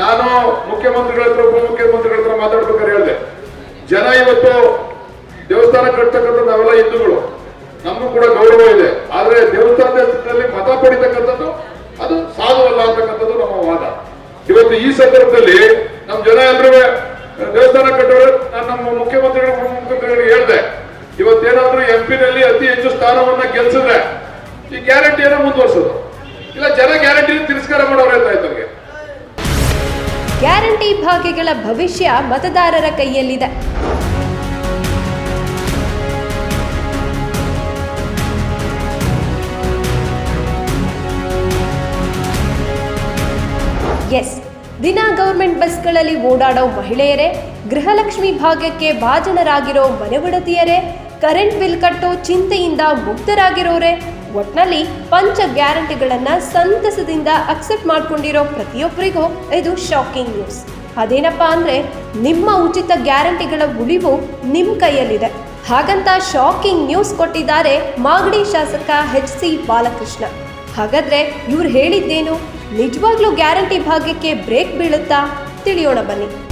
ನಾನು ಮುಖ್ಯಮಂತ್ರಿಗಳ ಹತ್ರ, ಉಪಮುಖ್ಯಮಂತ್ರಿಗಳ ಹತ್ರ ಮಾತಾಡ್ಬೇಕಾದ್ರೆ ಹೇಳಿದೆ. ಜನ ಇವತ್ತು ದೇವಸ್ಥಾನ ಕಟ್ತಕ್ಕಂಥ ನಾವೆಲ್ಲ ಹಿಂದೂಗಳು. ನಮಗೂ ಕೂಡ ಗೌರವ ಇದೆ. ಆದ್ರೆ ದೇವಸ್ಥಾನದ ಹೆಸರಿನಲ್ಲಿ ಮತ ಪಡಿತಕ್ಕಂಥದ್ದು ಅದು ಸಾಧುವಲ್ಲ ಅಂತಕ್ಕಂಥದ್ದು ನಮ್ಮ ವಾದ. ಇವತ್ತು ಈ ಸಂದರ್ಭದಲ್ಲಿ ನಮ್ಮ ಜನ ಎಲ್ಲರೂ ದೇವಸ್ಥಾನ ಕಟ್ಟೋರು, ನಾನು ನಮ್ಮ ಮುಖ್ಯಮಂತ್ರಿಗಳು, ಉಪಮುಖ್ಯಮಂತ್ರಿಗಳಿಗೆ ಹೇಳಿದೆ. ಇವತ್ತೇನಾದ್ರೂ ಎಂ ನಲ್ಲಿ ಅತಿ ಹೆಚ್ಚು ಸ್ಥಾನವನ್ನ ಗೆಲ್ಸಿದ್ರೆ ಈ ಗ್ಯಾರಂಟಿಯನ್ನ ಮುಂದುವರ್ಸೋದು. ಇಲ್ಲ, ಜನ ಗ್ಯಾರಂಟಿ ತಿರಸ್ಕಾರ ಮಾಡೋರು ಅಂತ ಗ್ಯಾರಂಟಿ ಭಾಗ್ಯಗಳ ಭವಿಷ್ಯ ಮತದಾರರ ಕೈಯಲ್ಲಿದೆ. ಎಸ್ ದಿನ ಗೌರ್ಮೆಂಟ್ ಬಸ್ಗಳಲ್ಲಿ ಓಡಾಡೋ ಮಹಿಳೆಯರೇ, ಗೃಹಲಕ್ಷ್ಮಿ ಭಾಗ್ಯಕ್ಕೆ ಭಾಜನರಾಗಿರೋ ಮನೆಗೊಡತಿಯರೇ ಕರೆಂಟ್ ಬಿಲ್ ಕಟ್ಟೋ ಚಿಂತೆಯಿಂದ ಮುಕ್ತರಾಗಿರೋರೆ. ಒಟ್ನಲ್ಲಿ ಪಂಚ ಗ್ಯಾರಂಟಿಗಳನ್ನ ಸಂತಸದಿಂದ ಅಕ್ಸೆಪ್ಟ್ ಮಾಡ್ಕೊಂಡಿರೋ ಪ್ರತಿಯೊಬ್ಬರಿಗೂ ಇದು ಶಾಕಿಂಗ್ ನ್ಯೂಸ್ ಅದೇನಪ್ಪ ಅಂದ್ರೆ ನಿಮ್ಮ ಉಚಿತ ಗ್ಯಾರಂಟಿಗಳ ಉಳಿವು ನಿಮ್ಮ ಕೈಯಲ್ಲಿದೆ. ಹಾಗಂತ ಶಾಕಿಂಗ್ ನ್ಯೂಸ್ ಕೊಟ್ಟಿದ್ದಾರೆ ಮಾಗಡಿ ಶಾಸಕ ಎಚ್ ಸಿ ಬಾಲಕೃಷ್ಣ. ಹಾಗಾದ್ರೆ ಇವ್ರು ಹೇಳಿದ್ದೇನು? ನಿಜವಾಗ್ಲೂ ಗ್ಯಾರಂಟಿ ಭಾಗ್ಯಕ್ಕೆ ಬ್ರೇಕ್ ಬೀಳುತ್ತಾ? ತಿಳಿಯೋಣ ಬನ್ನಿ.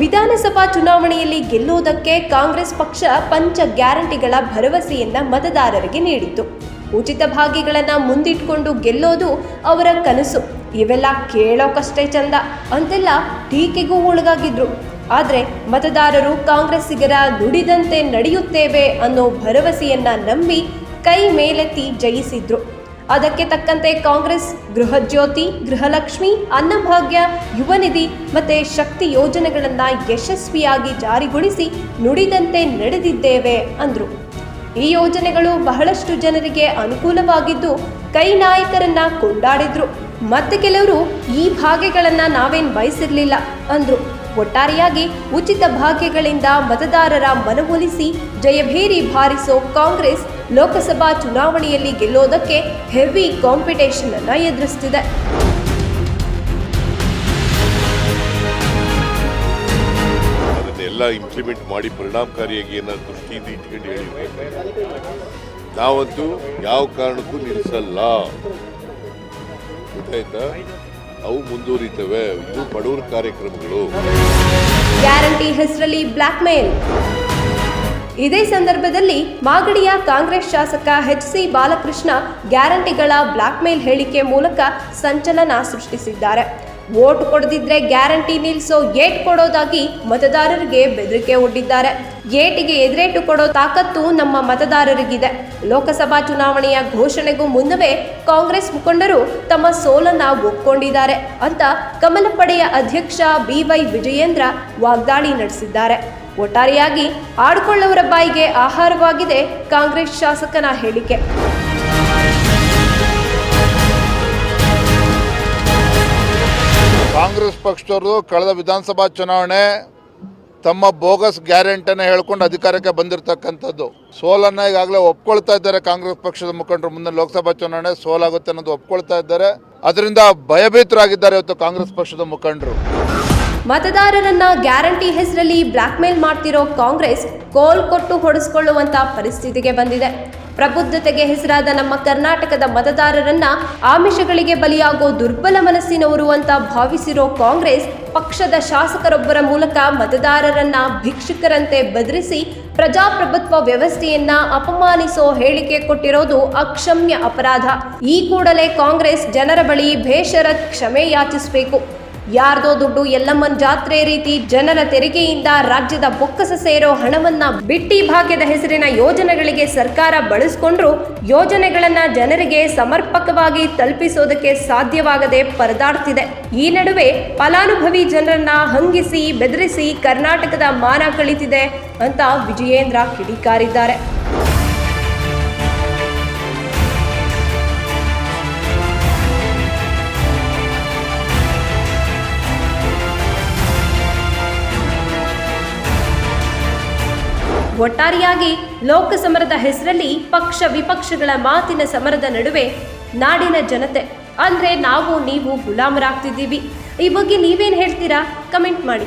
ವಿಧಾನಸಭಾ ಚುನಾವಣೆಯಲ್ಲಿ ಗೆಲ್ಲುವುದಕ್ಕೆ ಕಾಂಗ್ರೆಸ್ ಪಕ್ಷ ಪಂಚ ಗ್ಯಾರಂಟಿಗಳ ಭರವಸೆಯನ್ನ ಮತದಾರರಿಗೆ ನೀಡಿತು ಉಚಿತ ಭಾಗಿಗಳನ್ನ ಮುಂದಿಟ್ಕೊಂಡು ಗೆಲ್ಲೋದು ಅವರ ಕನಸು. ಇವೆಲ್ಲ ಕೇಳೋಕಷ್ಟೇ ಚಂದ. ಅಂತೆಲ್ಲ ಟೀಕೆಗೂ ಒಳಗಾಗಿದ್ರು. ಆದ್ರೆ ಮತದಾರರು ಕಾಂಗ್ರೆಸ್ಸಿಗರ ನುಡಿದಂತೆ ನಡೆಯುತ್ತೇವೆ ಅನ್ನೋ ಭರವಸೆಯನ್ನ ನಂಬಿ ಕೈ ಮೇಲೆತ್ತಿ ಜಯಿಸಿದ್ರು. ಅದಕ್ಕೆ ತಕ್ಕಂತೆ ಕಾಂಗ್ರೆಸ್, ಗೃಹಜ್ಯೋತಿ, ಗೃಹಲಕ್ಷ್ಮಿ, ಅನ್ನಭಾಗ್ಯ, ಯುವನಿಧಿ ಮತ್ತೆ ಶಕ್ತಿ ಯೋಜನೆಗಳನ್ನು ಯಶಸ್ವಿಯಾಗಿ ಜಾರಿಗೊಳಿಸಿ ನುಡಿದಂತೆ ನಡೆದಿದ್ದೇವೆ ಅಂದ್ರು. ಈ ಯೋಜನೆಗಳು ಬಹಳಷ್ಟು ಜನರಿಗೆ ಅನುಕೂಲವಾಗಿದ್ದು ಕೈ ನಾಯಕರನ್ನ ಕೊಂಡಾಡಿದ್ರು. ಮತ್ತೆ ಕೆಲವರು ಈ ಭಾಗ್ಯಗಳನ್ನು ನಾವೇನ್ ಬಯಸಿರಲಿಲ್ಲ ಅಂದ್ರು. ಒಟ್ಟಾರೆಯಾಗಿ ಉಚಿತ ಭಾಗ್ಯಗಳಿಂದ ಮತದಾರರ ಮನವೊಲಿಸಿ ಜಯಭೇರಿ ಬಾರಿಸೋ ಕಾಂಗ್ರೆಸ್ ಲೋಕಸಭಾ ಚುನಾವಣೆಯಲ್ಲಿ ಗೆಲ್ಲೋದಕ್ಕೆ ಹೆವಿ ಕಾಂಪಿಟೇಷನ್ ಅನ್ನ ಎದುರಿಸ್ತಿದೆ. ಅದನ್ನೆಲ್ಲ ಇಂಪ್ಲಿಮೆಂಟ್ ಮಾಡಿ ಪರಿಣಾಮಕಾರಿಯಾಗಿ ಏನಾದ್ರು ದೃಷ್ಟಿಯಿಂದ ಇಟ್ಕೊಂಡು ಹೇಳಿದ್ರೆ ನಾವಂತೂ ಯಾವ ಕಾರಣಕ್ಕೂ ನಿಲ್ಲಿಸಲ್ಲ ಗೊತ್ತಾಯ್ತಾ? ಅವು ಮುಂದುವರಿತವೆ. ಇದು ಬಡವರ ಕಾರ್ಯಕ್ರಮಗಳು. ಗ್ಯಾರಂಟಿ ಹೆಸರಲ್ಲಿ ಬ್ಲಾಕ್ ಮೇಲ್ ಇದೇ ಸಂದರ್ಭದಲ್ಲಿ ಮಾಗಡಿಯ ಕಾಂಗ್ರೆಸ್ ಶಾಸಕ ಎಚ್ ಸಿ ಬಾಲಕೃಷ್ಣ ಗ್ಯಾರಂಟಿಗಳ ಬ್ಲಾಕ್ ಮೇಲ್ ಹೇಳಿಕೆ ಮೂಲಕ ಸಂಚಲನ ಸೃಷ್ಟಿಸಿದ್ದಾರೆ. ವೋಟ್ ಕೊಡದಿದ್ರೆ ಗ್ಯಾರಂಟಿ ನಿಲ್ಲಿಸೋ ಏಟ್ ಕೊಡೋದಾಗಿ ಮತದಾರರಿಗೆ ಬೆದರಿಕೆ ಒಡ್ಡಿದ್ದಾರೆ ಏಟಿಗೆ ಎದುರೇಟು ಕೊಡೋ ತಾಕತ್ತು ನಮ್ಮ ಮತದಾರರಿಗಿದೆ. ಲೋಕಸಭಾ ಚುನಾವಣೆಯ ಘೋಷಣೆಗೂ ಮುನ್ನವೇ ಕಾಂಗ್ರೆಸ್ ಮುಖಂಡರು ತಮ್ಮ ಸೋಲನ್ನ ಒಪ್ಕೊಂಡಿದ್ದಾರೆ ಅಂತ ಕಮಲ ಪಡೆಯ ಅಧ್ಯಕ್ಷ ಬಿವೈ ವಿಜಯೇಂದ್ರ ವಾಗ್ದಾಳಿ ನಡೆಸಿದ್ದಾರೆ. ಒಟ್ಟಾರೆಯಾಗಿ ಆಡ್ಕೊಳ್ಳವರ ಬಾಯಿಗೆ ಆಹಾರವಾಗಿದೆ ಕಾಂಗ್ರೆಸ್ ಶಾಸಕನ ಹೇಳಿಕೆ. ಕಾಂಗ್ರೆಸ್ ಪಕ್ಷದವರು ಕಳೆದ ವಿಧಾನಸಭಾ ಚುನಾವಣೆ ತಮ್ಮ ಬೋಗಸ್ ಗ್ಯಾರಂಟಿನ ಹೇಳ್ಕೊಂಡು ಅಧಿಕಾರಕ್ಕೆ ಬಂದಿರತಕ್ಕಂಥದ್ದು. ಸೋಲನ್ನು ಈಗಾಗಲೇ ಒಪ್ಕೊಳ್ತಾ ಇದ್ದಾರೆ ಕಾಂಗ್ರೆಸ್ ಪಕ್ಷದ ಮುಖಂಡರು. ಮುಂದೆ ಲೋಕಸಭಾ ಚುನಾವಣೆ ಸೋಲಾಗುತ್ತೆ ಅನ್ನೋದು ಒಪ್ಕೊಳ್ತಾ ಇದ್ದಾರೆ. ಅದರಿಂದ ಭಯಭೀತರಾಗಿದ್ದಾರೆ ಇವತ್ತು ಕಾಂಗ್ರೆಸ್ ಪಕ್ಷದ ಮುಖಂಡರು. ಮತದಾರರನ್ನ ಗ್ಯಾರಂಟಿ ಹೆಸರಲ್ಲಿ ಬ್ಲಾಕ್ ಮೇಲ್ ಮಾಡ್ತಿರೋ ಕಾಂಗ್ರೆಸ್ ಕೋಲ್ ಕೊಟ್ಟು ಹೊಡೆಸ್ಕೊಳ್ಳುವಂತ ಪರಿಸ್ಥಿತಿಗೆ ಬಂದಿದೆ. ಪ್ರಬುದ್ಧತೆಗೆ ಹೆಸರಾದ ನಮ್ಮ ಕರ್ನಾಟಕದ ಮತದಾರರನ್ನ ಆಮಿಷಗಳಿಗೆ ಬಲಿಯಾಗೋ ದುರ್ಬಲ ಮನಸ್ಸಿನವರು ಅಂತ ಭಾವಿಸಿರೋ ಕಾಂಗ್ರೆಸ್ ಪಕ್ಷದ ಶಾಸಕರೊಬ್ಬರ ಮೂಲಕ ಮತದಾರರನ್ನ ಭಿಕ್ಷುಕರಂತೆ ಬದರಿಸಿ ಪ್ರಜಾಪ್ರಭುತ್ವ ವ್ಯವಸ್ಥೆಯನ್ನ ಅಪಮಾನಿಸೋ ಹೇಳಿಕೆ ಕೊಟ್ಟಿರೋದು ಅಕ್ಷಮ್ಯ ಅಪರಾಧ. ಈ ಕೂಡಲೇ ಕಾಂಗ್ರೆಸ್ ಜನರ ಬಳಿ ಬೇಷರತ್ ಕ್ಷಮೆ ಯಾಚಿಸಬೇಕು. ಯಾರ್ದೋ ದುಡ್ಡು ಎಲ್ಲಮ್ಮನ್ ಜಾತ್ರೆ ರೀತಿ ಜನರ ತೆರಿಗೆಯಿಂದ ರಾಜ್ಯದ ಬೊಕ್ಕಸ ಸೇರೋ ಹಣವನ್ನ ಬಿಟ್ಟಿ ಭಾಗ್ಯದ ಹೆಸರಿನ ಯೋಜನೆಗಳಿಗೆ ಸರ್ಕಾರ ಬಳಸ್ಕೊಂಡ್ರು ಯೋಜನೆಗಳನ್ನ ಜನರಿಗೆ ಸಮರ್ಪಕವಾಗಿ ತಲುಪಿಸೋದಕ್ಕೆ ಸಾಧ್ಯವಾಗದೆ ಪರದಾಡ್ತಿದೆ. ಈ ನಡುವೆ ಫಲಾನುಭವಿ ಜನರನ್ನ ಹಂಗಿಸಿ ಬೆದರಿಸಿ ಕರ್ನಾಟಕದ ಮಾನ ಕಳಿತಿದೆ ಅಂತ ವಿಜಯೇಂದ್ರ ಕಿಡಿಕಾರಿದ್ದಾರೆ. ಒಟ್ಟಾರೆಯಾಗಿ ಲೋಕಸಮರದ ಹೆಸರಲ್ಲಿ ಪಕ್ಷ ವಿಪಕ್ಷಗಳ ಮಾತಿನ ಸಮರದ ನಡುವೆ ನಾಡಿನ ಜನತೆ, ಅಂದ್ರೆ ನಾವು, ನೀವು, ಗುಲಾಮರಾಗ್ತಿದ್ದೀವಿ. ಈ ಬಗ್ಗೆ ನೀವೇನು ಹೇಳ್ತೀರಾ? ಕಮೆಂಟ್ ಮಾಡಿ.